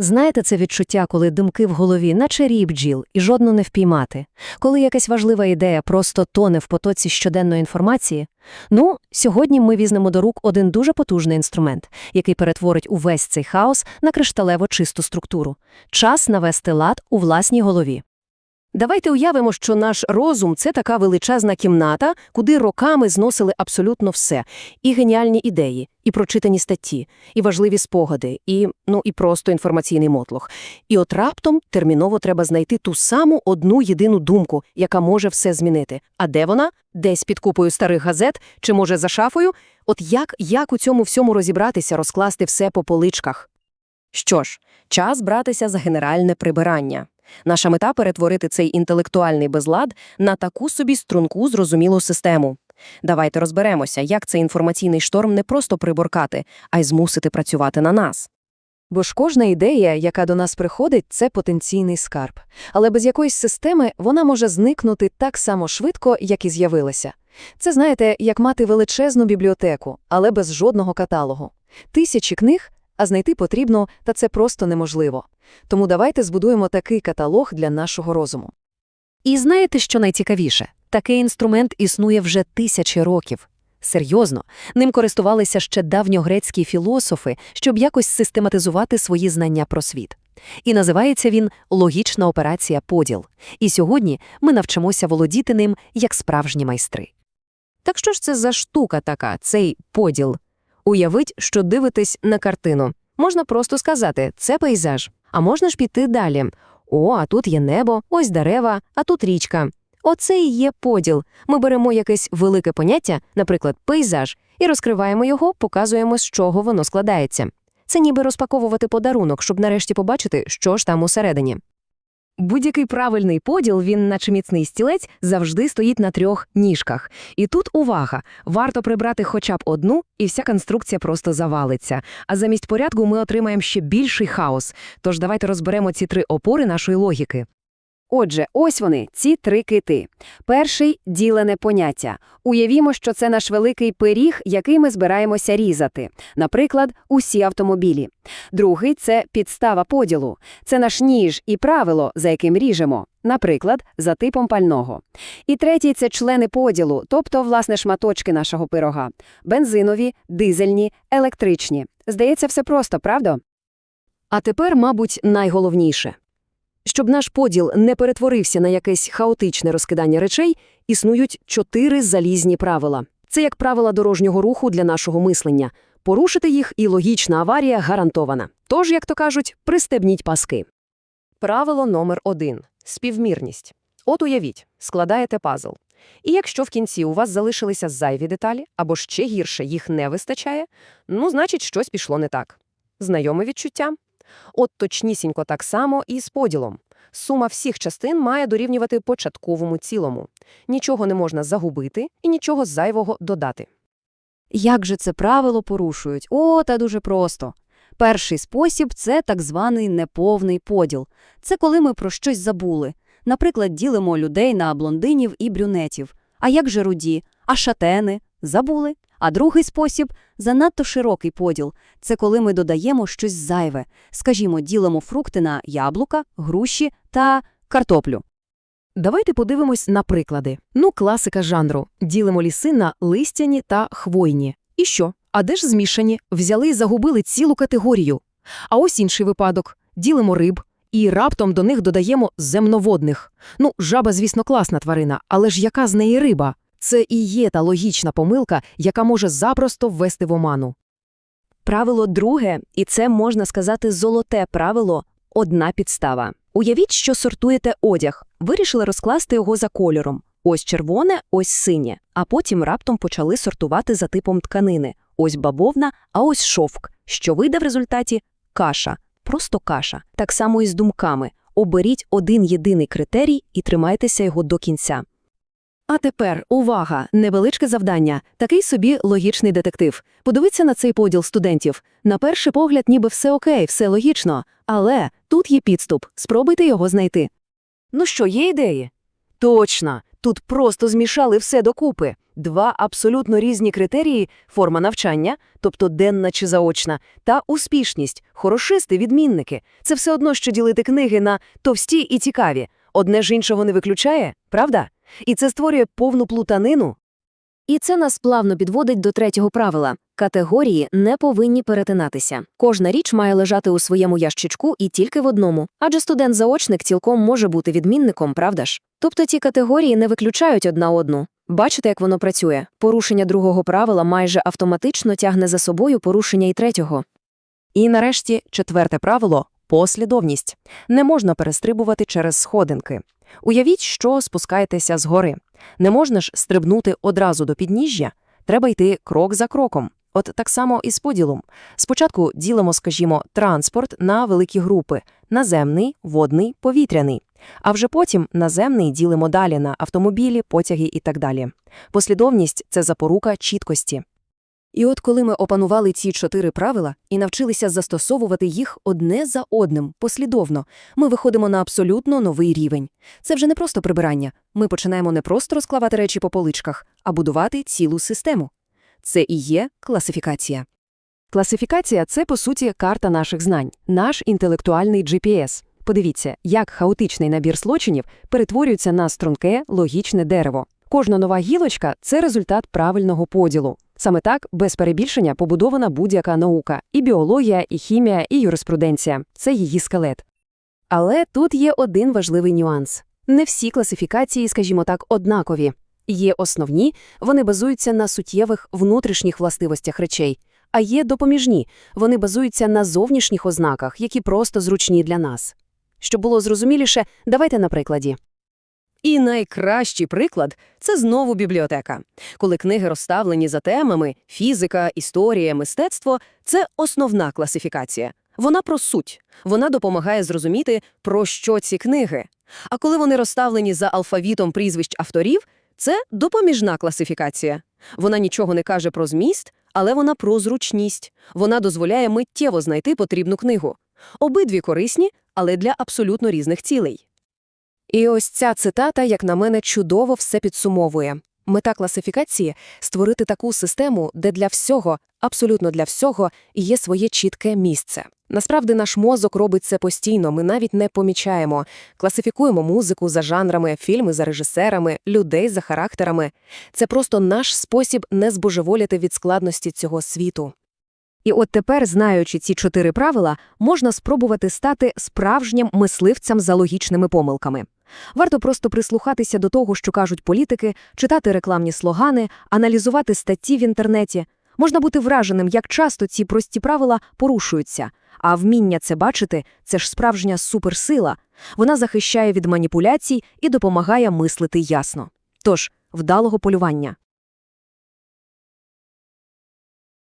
Знаєте, це відчуття, коли думки в голові, наче рій бджіл, і жодну не впіймати. Коли якась важлива ідея просто тоне в потоці щоденної інформації. Ну, сьогодні ми візьмемо до рук один дуже потужний інструмент, який перетворить увесь цей хаос на кришталево чисту структуру. Час навести лад у власній голові. Давайте уявимо, що наш розум – це така величезна кімната, куди роками зносили абсолютно все. І геніальні ідеї, і прочитані статті, і важливі спогади, і, ну, і просто інформаційний мотлох. І от раптом терміново треба знайти ту саму одну єдину думку, яка може все змінити. А де вона? Десь під купою старих газет? Чи, може, за шафою? От як, як у цьому всьому розібратися, розкласти все по поличках? Що ж, час братися за генеральне прибирання. Наша мета – перетворити цей інтелектуальний безлад на таку собі струнку зрозумілу систему. Давайте розберемося, як цей інформаційний шторм не просто приборкати, а й змусити працювати на нас. Бо ж кожна ідея, яка до нас приходить, це потенційний скарб. Але без якоїсь системи вона може зникнути так само швидко, як і з'явилася. Це, знаєте, як мати величезну бібліотеку, але без жодного каталогу. Тисячі книг, а знайти потрібно, та це просто неможливо. Тому давайте збудуємо такий каталог для нашого розуму. І знаєте, що найцікавіше? Такий інструмент існує вже тисячі років. Серйозно, ним користувалися ще давньогрецькі філософи, щоб якось систематизувати свої знання про світ. І називається він логічна операція поділ. І сьогодні ми навчимося володіти ним як справжні майстри. Так що ж це за штука така, цей поділ? Уявіть, що дивитесь на картину. Можна просто сказати «це пейзаж», а можна ж піти далі. О, а тут є небо, ось дерева, а тут річка. Оце і є поділ. Ми беремо якесь велике поняття, наприклад, пейзаж, і розкриваємо його, показуємо, з чого воно складається. Це ніби розпаковувати подарунок, щоб нарешті побачити, що ж там усередині. Будь-який правильний поділ, він, наче міцний стілець, завжди стоїть на трьох ніжках. І тут увага! Варто прибрати хоча б одну, і вся конструкція просто завалиться. А замість порядку ми отримаємо ще більший хаос. Тож давайте розберемо ці три опори нашої логіки. Отже, ось вони, ці три кити. Перший – ділене поняття. Уявімо, що це наш великий пиріг, який ми збираємося різати. Наприклад, усі автомобілі. Другий – це підстава поділу. Це наш ніж і правило, за яким ріжемо. Наприклад, за типом пального. І третій – це члени поділу, тобто, власне, шматочки нашого пирога. Бензинові, дизельні, електричні. Здається, все просто, правда? А тепер, мабуть, найголовніше. Щоб наш поділ не перетворився на якесь хаотичне розкидання речей, існують чотири залізні правила. Це як правила дорожнього руху для нашого мислення. Порушити їх і логічна аварія гарантована. Тож, як то кажуть, пристебніть паски. Правило номер один – співмірність. От уявіть, складаєте пазл. І якщо в кінці у вас залишилися зайві деталі, або ще гірше їх не вистачає, ну, значить, щось пішло не так. Знайоме відчуття? От точнісінько так само і з поділом. Сума всіх частин має дорівнювати початковому цілому. Нічого не можна загубити і нічого зайвого додати. Як же це правило порушують? О, та дуже просто. Перший спосіб – це так званий неповний поділ. Це коли ми про щось забули. Наприклад, ділимо людей на блондинів і брюнетів. А як же руді? А шатени? Забули. А другий спосіб – занадто широкий поділ. Це коли ми додаємо щось зайве. Скажімо, ділимо фрукти на яблука, груші та картоплю. Давайте подивимось на приклади. Ну, класика жанру. Ділимо ліси на листяні та хвойні. І що? А де ж змішані? Взяли і загубили цілу категорію. А ось інший випадок. Ділимо риб. І раптом до них додаємо земноводних. Ну, жаба, звісно, класна тварина, але ж яка з неї риба? Це і є та логічна помилка, яка може запросто ввести в оману. Правило друге, і це, можна сказати, золоте правило – одна підстава. Уявіть, що сортуєте одяг. Вирішили розкласти його за кольором. Ось червоне, ось синє. А потім раптом почали сортувати за типом тканини. Ось бавовна, а ось шовк. Що вийде в результаті? Каша. Просто каша. Так само і з думками. Оберіть один єдиний критерій і тримайтеся його до кінця. А тепер, увага, невеличке завдання, такий собі логічний детектив. Подивіться на цей поділ студентів. На перший погляд ніби все окей, все логічно. Але тут є підступ, спробуйте його знайти. Ну що, є ідеї? Точно, тут просто змішали все докупи. Два абсолютно різні критерії – форма навчання, тобто денна чи заочна, та успішність, хорошисти, відмінники. Це все одно, що ділити книги на товсті і цікаві. Одне ж іншого не виключає, правда? І це створює повну плутанину. І це нас плавно підводить до третього правила. Категорії не повинні перетинатися. Кожна річ має лежати у своєму ящичку і тільки в одному. Адже студент-заочник цілком може бути відмінником, правда ж? Тобто ці категорії не виключають одна одну. Бачите, як воно працює? Порушення другого правила майже автоматично тягне за собою порушення і третього. І нарешті четверте правило послідовність. Не можна перестрибувати через сходинки. Уявіть, що спускаєтеся згори. Не можна ж стрибнути одразу до підніжжя, треба йти крок за кроком. От так само і з поділом. Спочатку ділимо, скажімо, транспорт на великі групи – наземний, водний, повітряний. А вже потім наземний ділимо далі на автомобілі, потяги і так далі. Послідовність – це запорука чіткості. І от коли ми опанували ці чотири правила і навчилися застосовувати їх одне за одним, послідовно, ми виходимо на абсолютно новий рівень. Це вже не просто прибирання. Ми починаємо не просто розклавати речі по поличках, а будувати цілу систему. Це і є класифікація. Класифікація – це, по суті, карта наших знань, наш інтелектуальний GPS. Подивіться, як хаотичний набір злочинів перетворюється на струнке, логічне дерево. Кожна нова гілочка – це результат правильного поділу. Саме так, без перебільшення, побудована будь-яка наука – і біологія, і хімія, і юриспруденція. Це її скелет. Але тут є один важливий нюанс. Не всі класифікації, скажімо так, однакові. Є основні, вони базуються на суттєвих внутрішніх властивостях речей, а є допоміжні, вони базуються на зовнішніх ознаках, які просто зручні для нас. Щоб було зрозуміліше, давайте на прикладі. І найкращий приклад – це знову бібліотека. Коли книги розставлені за темами – фізика, історія, мистецтво – це основна класифікація. Вона про суть. Вона допомагає зрозуміти, про що ці книги. А коли вони розставлені за алфавітом прізвищ авторів – це допоміжна класифікація. Вона нічого не каже про зміст, але вона про зручність. Вона дозволяє миттєво знайти потрібну книгу. Обидві корисні, але для абсолютно різних цілей. І ось ця цитата, як на мене, чудово все підсумовує. Мета класифікації – створити таку систему, де для всього, абсолютно для всього, є своє чітке місце. Насправді наш мозок робить це постійно, ми навіть не помічаємо. Класифікуємо музику за жанрами, фільми за режисерами, людей за характерами. Це просто наш спосіб не збожеволіти від складності цього світу. І от тепер, знаючи ці чотири правила, можна спробувати стати справжнім мисливцем за логічними помилками. Варто просто прислухатися до того, що кажуть політики, читати рекламні слогани, аналізувати статті в інтернеті. Можна бути враженим, як часто ці прості правила порушуються. А вміння це бачити – це ж справжня суперсила. Вона захищає від маніпуляцій і допомагає мислити ясно. Тож, вдалого полювання.